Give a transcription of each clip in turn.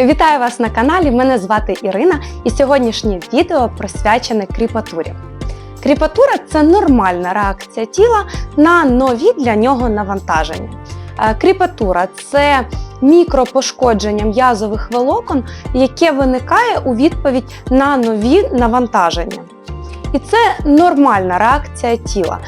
Вітаю вас на каналі. Мене звати Ірина, і сьогоднішнє відео присвячене кріпатурі. Кріпатура це нормальна реакція тіла на нові для нього навантаження. Е, Кріпатура це мікропошкодження м'язових волокон, яке виникає у відповідь на нові навантаження. І це нормальна реакція тіла.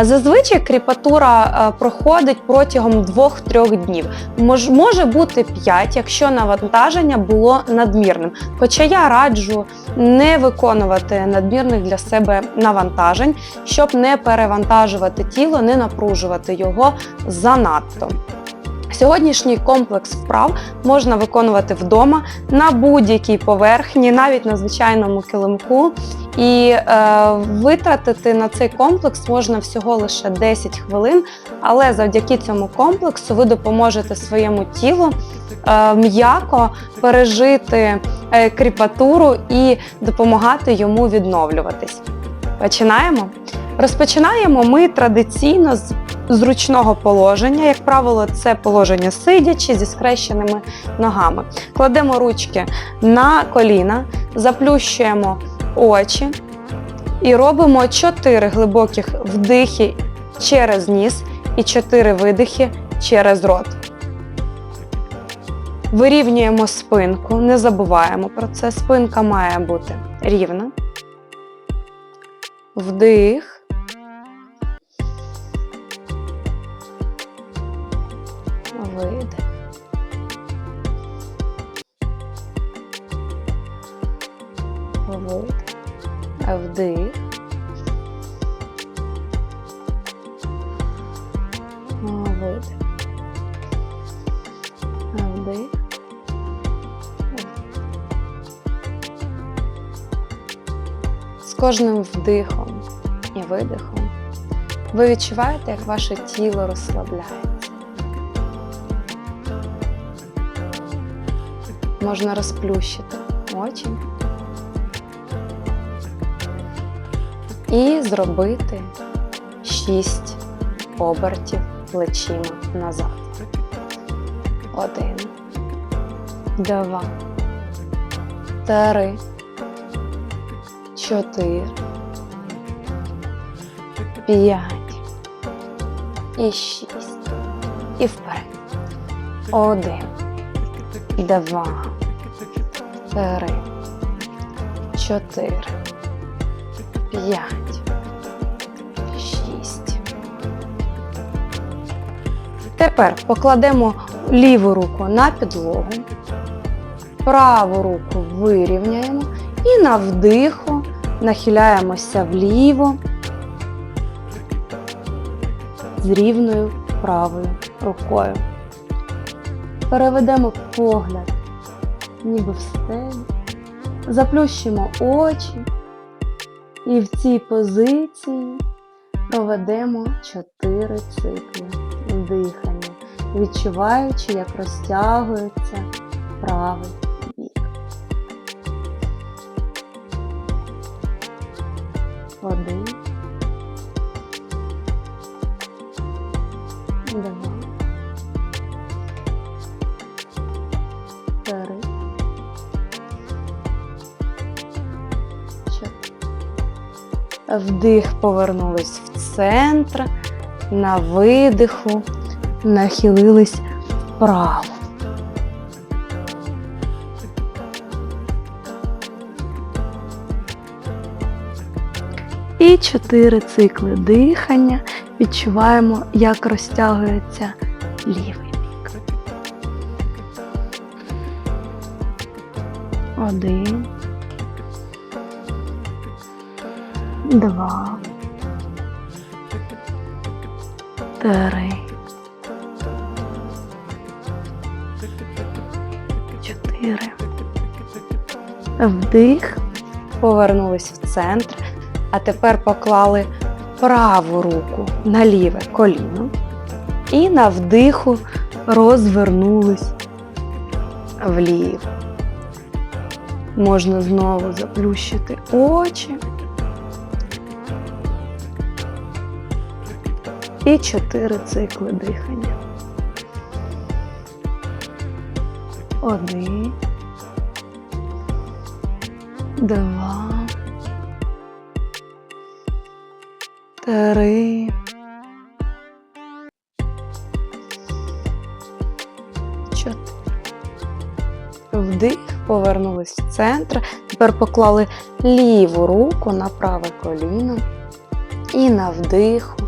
Е, Зазвичай кріпатура е, проходить протягом 2-3 днів. Мож, може бути 5, якщо навантаження було надмірним. Хоча я раджу не виконувати надмірних для себе навантажень, щоб не перевантажувати тіло, не напружувати його занадто. Сьогоднішній комплекс вправ можна виконувати вдома на будь-якій поверхні, навіть на звичайному килимку. І е, витратити на цей комплекс можна всього лише 10 хвилин, але завдяки цьому комплексу ви допоможете своєму тілу е, м'яко пережити е, кріпатуру і допомагати йому відновлюватись. Починаємо. Розпочинаємо ми традиційно з зручного положення. Як правило, це положення сидячи зі скрещеними ногами. Кладемо ручки на коліна, заплющуємо очі і робимо 4 глибоких вдихи через ніс і 4 видихи через рот. Вирівнюємо спинку, не забуваємо про це. Спинка має бути рівна. Вдих. Видих. Видих. Вдих. Видих. Вдих. З кожним вдихом і видихом ви відчуваєте, як ваше тіло розслабляється. Можна розплющити очі і зробити 6 обертів плечима назад. Один, два, три, чотири, п'ять і шість. І вперед. Один, два, три, чотири, п'ять, шість. Тепер покладемо ліву руку на підлогу, праву руку вирівняємо і на вдиху нахиляємося вліво з рівною правою рукою. Переведемо погляд ніби в стелю, заплющимо очі і в цій позиції проведемо 4 цикли дихання, відчуваючи, як розтягується правий бік. Один. Вдих повернулись в центр, на видиху нахилились вправо. І чотири цикли дихання. Відчуваємо, як розтягується лівий бік. Один. Два. Три. Чотири. Вдих. Повернулись в центр. А тепер поклали праву руку на ліве коліно і на вдиху розвернулись вліво. Можна знову заплющити очі. І чотири цикли дихання. Один. два, три, чотири. Вдих, повернулись в центр. Тепер поклали ліву руку на праве коліно. І на вдиху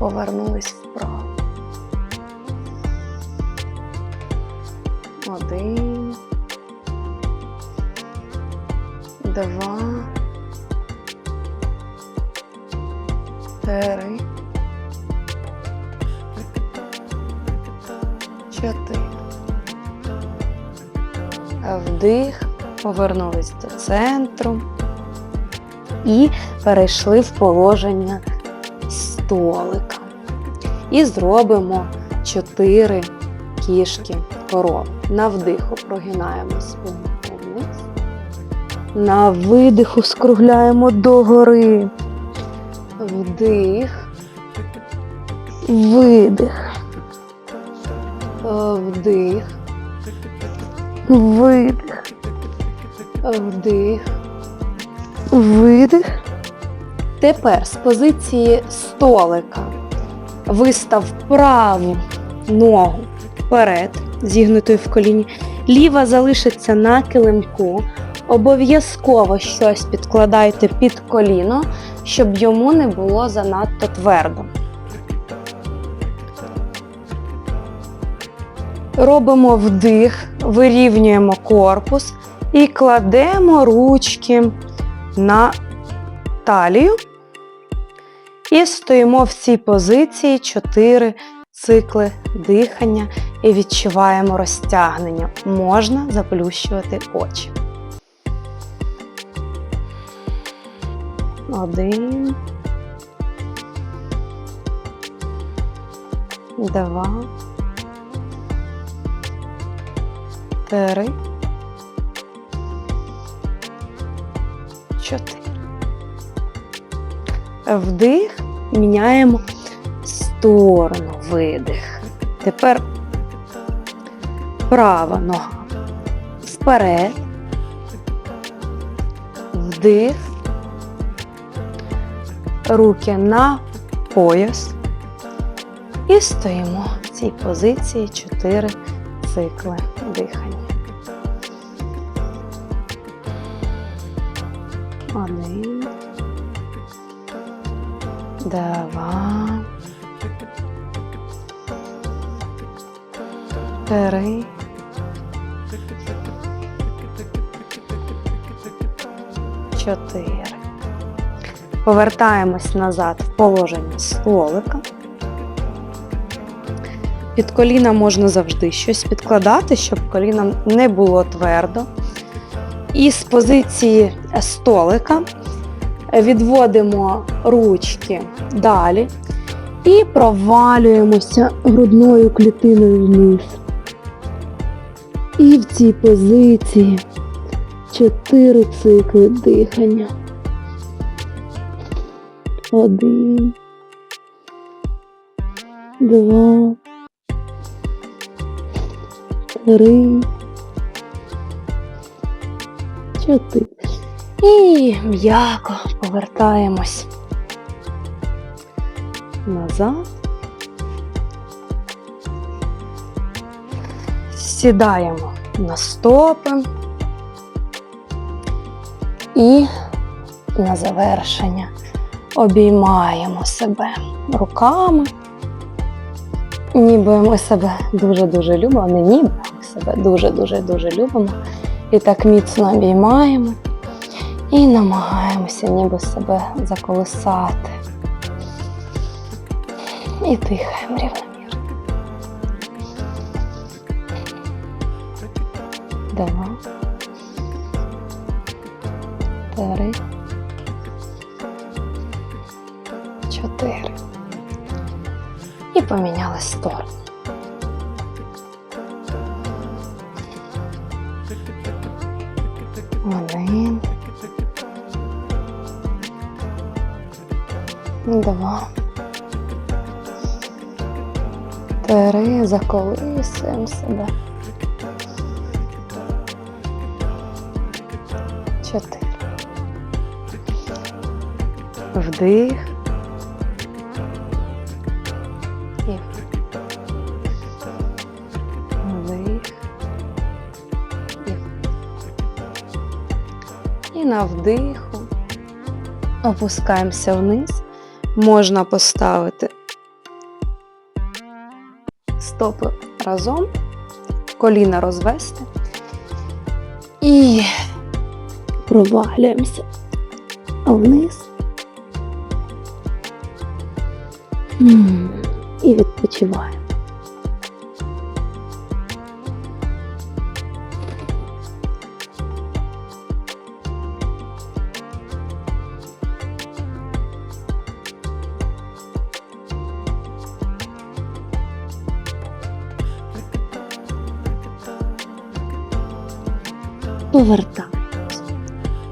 повернулись вправо. Один. Два. Три. Чотири. Вдих, повернулись до центру і перейшли в положення столика. І зробимо 4 кішки коров. На вдиху прогинаємо спину вниз. На видиху скругляємо догори. Вдих. Видих. Вдих. Видих. Вдих. Видих. Тепер з позиції столика вистав праву ногу вперед, зігнутою в коліні. Ліва залишиться на килимку. Обов'язково щось підкладайте під коліно, щоб йому не було занадто твердо. Робимо вдих, вирівнюємо корпус і кладемо ручки на талію. І стоїмо в цій позиції 4 цикли дихання і відчуваємо розтягнення. Можна заплющувати очі. Один. Два. Три. Чотири. Вдих, міняємо сторону, видих. Тепер права нога вперед. Вдих. Руки на пояс. І стоїмо в цій позиції 4 цикли дихання. Один. Два. Три. Чотири. Повертаємось назад в положення столика. Під коліна можна завжди щось підкладати, щоб коліна не було твердо. І з позиції столика відводимо ручки далі і провалюємося грудною клітиною вниз. І в цій позиції чотири цикли дихання. Один. Два. Три. Чотири. І м'яко повертаємось назад. Сідаємо на стопи. І на завершення обіймаємо себе руками. Ніби ми себе дуже-дуже любимо, не ніби ми себе дуже-дуже-дуже любимо. І так міцно обіймаємо і намагаємося ніби себе заколисати. І дихаємо рівномірно. Два. Три. Чотири. І поміняли сторону. Один. Два. Три. Заколисуємо себе. чотири. Вдих. І вдих. І. І на вдиху опускаємося вниз. Можна поставити стопи разом, коліна розвести і провалюємося вниз. І відпочиваємо. Повертаємось.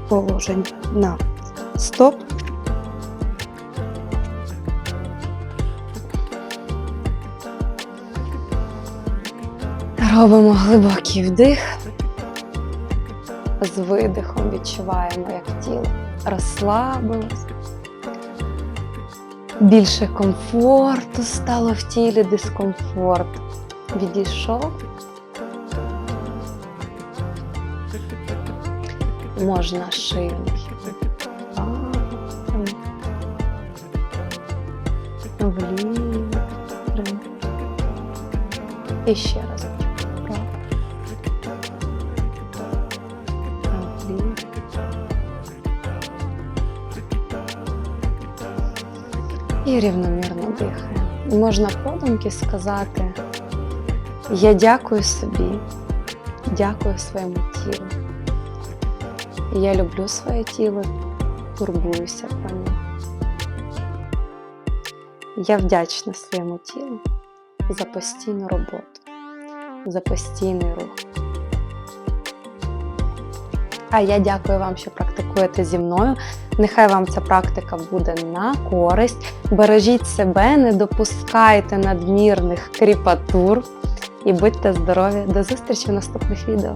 Положення на стоп. Робимо глибокий вдих. З видихом відчуваємо, як тіло розслабилось. Більше комфорту стало в тілі, дискомфорт відійшов. Можна шию вліво. І ще раз. І рівномірно дихаємо. Можна подумки сказати: Я дякую собі, дякую своєму тілу. Я люблю своє тіло, турбуюся про нього. Я вдячна своєму тілу за постійну роботу, за постійний рух. А я дякую вам, що практикуєте зі мною. Нехай вам ця практика буде на користь. Бережіть себе, не допускайте надмірних кріпатур і будьте здорові! До зустрічі в наступних відео!